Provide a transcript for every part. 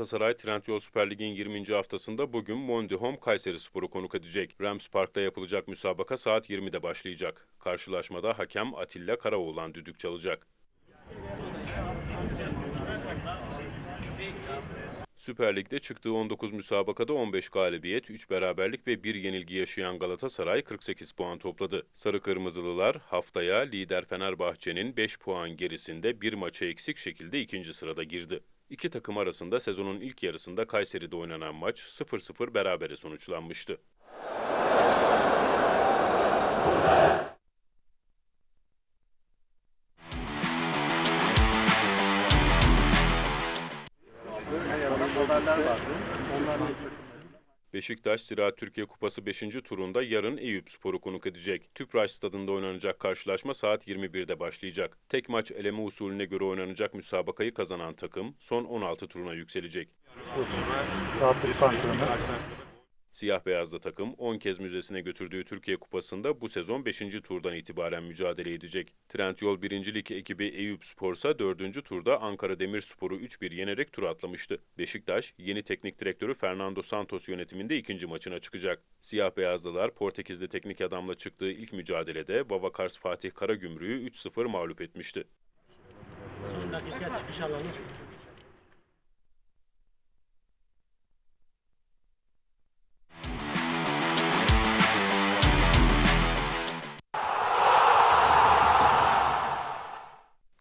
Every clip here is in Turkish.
Galatasaray Trendyol Süper Lig'in 20. haftasında bugün Mondi Home Kayseri Spor'u konuk edecek. Rams Park'ta yapılacak müsabaka saat 20'de başlayacak. Karşılaşmada hakem Atilla Karaoğlan düdük çalacak. Süper Lig'de çıktığı 19 müsabakada 15 galibiyet, 3 beraberlik ve 1 yenilgi yaşayan Galatasaray 48 puan topladı. Sarı Kırmızılılar haftaya lider Fenerbahçe'nin 5 puan gerisinde bir maça eksik şekilde ikinci sırada girdi. İki takım arasında sezonun ilk yarısında Kayseri'de oynanan maç 0-0 berabere sonuçlanmıştı. Beşiktaş Ziraat Türkiye Kupası 5. turunda yarın Eyüp Spor'u konuk edecek. Tüpraş stadında oynanacak karşılaşma saat 21'de başlayacak. Tek maç eleme usulüne göre oynanacak müsabakayı kazanan takım son 16 turuna yükselecek. Saatlik antrenman. Siyah beyazlı takım 10 kez müzesine götürdüğü Türkiye Kupası'nda bu sezon 5. turdan itibaren mücadele edecek. Trendyol 1. Lig ekibi Eyüp Spor ise 4. turda Ankara Demirspor'u 3-1 yenerek tur atlamıştı. Beşiktaş, yeni teknik direktörü Fernando Santos yönetiminde ikinci maçına çıkacak. Siyah beyazlılar Portekizli teknik adamla çıktığı ilk mücadelede Babakars Fatih Karagümrük'ü 3-0 mağlup etmişti. Son dakika çıkış alanı.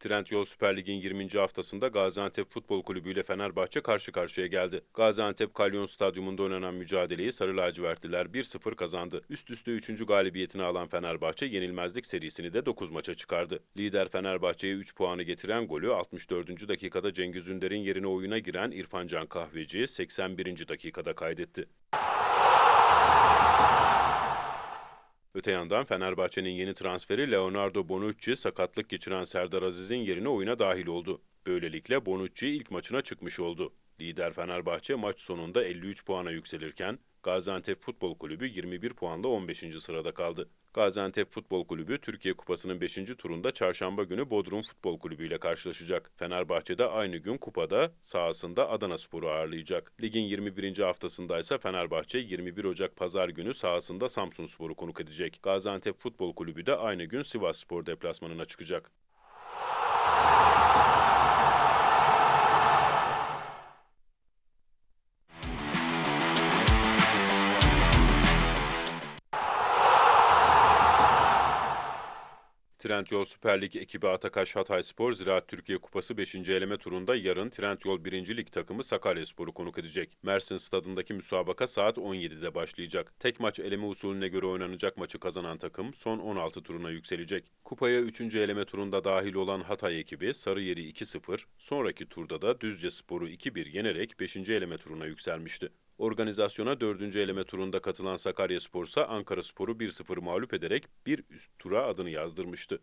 Trendyol Süper Lig'in 20. haftasında Gaziantep Futbol Kulübü ile Fenerbahçe karşı karşıya geldi. Gaziantep Kalyon Stadyumunda oynanan mücadeleyi Sarı Lacivertliler 1-0 kazandı. Üst üste 3. galibiyetini alan Fenerbahçe yenilmezlik serisini de 9 maça çıkardı. Lider Fenerbahçe'ye 3 puanı getiren golü 64. dakikada Cengiz Ünder'in yerine oyuna giren İrfan Can Kahveci 81. dakikada kaydetti. Öte yandan Fenerbahçe'nin yeni transferi Leonardo Bonucci sakatlık geçiren Serdar Aziz'in yerine oyuna dahil oldu. Böylelikle Bonucci ilk maçına çıkmış oldu. Lider Fenerbahçe maç sonunda 53 puana yükselirken Gaziantep Futbol Kulübü 21 puanla 15. sırada kaldı. Gaziantep Futbol Kulübü Türkiye Kupası'nın 5. turunda çarşamba günü Bodrum Futbol Kulübü ile karşılaşacak. Fenerbahçe de aynı gün kupada sahasında Adana Spor'u ağırlayacak. Ligin 21. haftasında ise Fenerbahçe 21 Ocak Pazar günü sahasında Samsun Spor'u konuk edecek. Gaziantep Futbol Kulübü de aynı gün Sivas Spor deplasmanına çıkacak. Trendyol Süper Lig ekibi Atakaş Hatay Spor Ziraat Türkiye Kupası 5. eleme turunda yarın Trendyol 1. Lig takımı Sakaryaspor'u konuk edecek. Mersin stadındaki müsabaka saat 17'de başlayacak. Tek maç eleme usulüne göre oynanacak maçı kazanan takım son 16 turuna yükselecek. Kupaya 3. eleme turunda dahil olan Hatay ekibi Sarıyer'i 2-0, sonraki turda da Düzce Spor'u 2-1 yenerek 5. eleme turuna yükselmişti. Organizasyona 4. eleme turunda katılan Sakaryaspor ise Ankara Spor'u 1-0 mağlup ederek bir üst tura adını yazdırmıştı.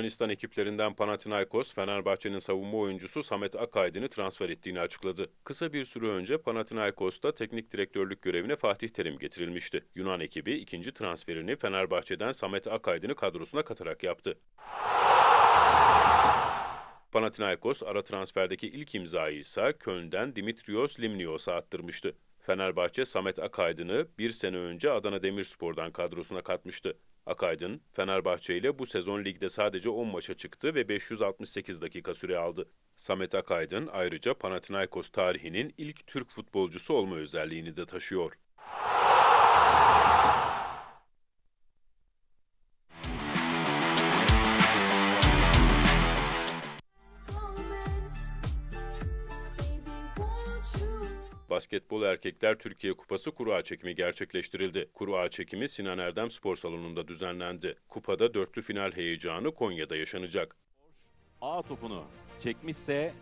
Yunanistan ekiplerinden Panathinaikos, Fenerbahçe'nin savunma oyuncusu Samet Akaydın'ı transfer ettiğini açıkladı. Kısa bir süre önce Panathinaikos'ta teknik direktörlük görevine Fatih Terim getirilmişti. Yunan ekibi ikinci transferini Fenerbahçe'den Samet Akaydın'ı kadrosuna katarak yaptı. Panathinaikos ara transferdeki ilk imzayı ise Köln'den Dimitrios Limnios'a attırmıştı. Fenerbahçe Samet Akaydın'ı bir sene önce Adana Demirspor'dan kadrosuna katmıştı. Akaydın, Fenerbahçe ile bu sezon ligde sadece 10 maça çıktı ve 568 dakika süre aldı. Samet Akaydın ayrıca Panathinaikos tarihinin ilk Türk futbolcusu olma özelliğini de taşıyor. Basketbol Erkekler Türkiye Kupası kura çekimi gerçekleştirildi. Kura çekimi Sinan Erdem Spor Salonu'nda düzenlendi. Kupada dörtlü final heyecanı Konya'da yaşanacak. A topunu çekmişse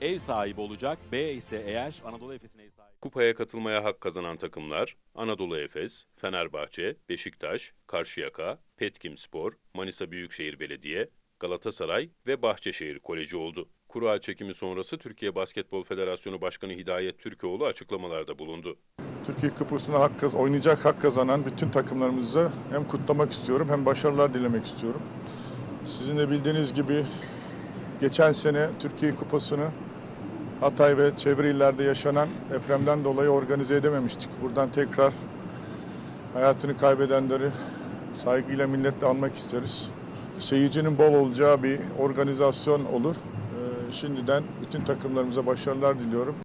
ev sahibi olacak. B ise eğer Anadolu Efes'in ev sahibi. Kupaya katılmaya hak kazanan takımlar Anadolu Efes, Fenerbahçe, Beşiktaş, Karşıyaka, Petkimspor, Manisa Büyükşehir Belediye, Galatasaray ve Bahçeşehir Koleji oldu. Kura çekimi sonrası Türkiye Basketbol Federasyonu Başkanı Hidayet Türkoğlu açıklamalarda bulundu. Türkiye Kupası'na hak kaz- oynayacak hak kazanan bütün takımlarımızı hem kutlamak istiyorum hem başarılar dilemek istiyorum. Sizin de bildiğiniz gibi geçen sene Türkiye Kupası'nı Hatay ve çevre illerde yaşanan depremden dolayı organize edememiştik. Buradan tekrar hayatını kaybedenleri saygıyla minnetle anmak isteriz. Seyircinin bol olacağı bir organizasyon olur. Şimdiden bütün takımlarımıza başarılar diliyorum.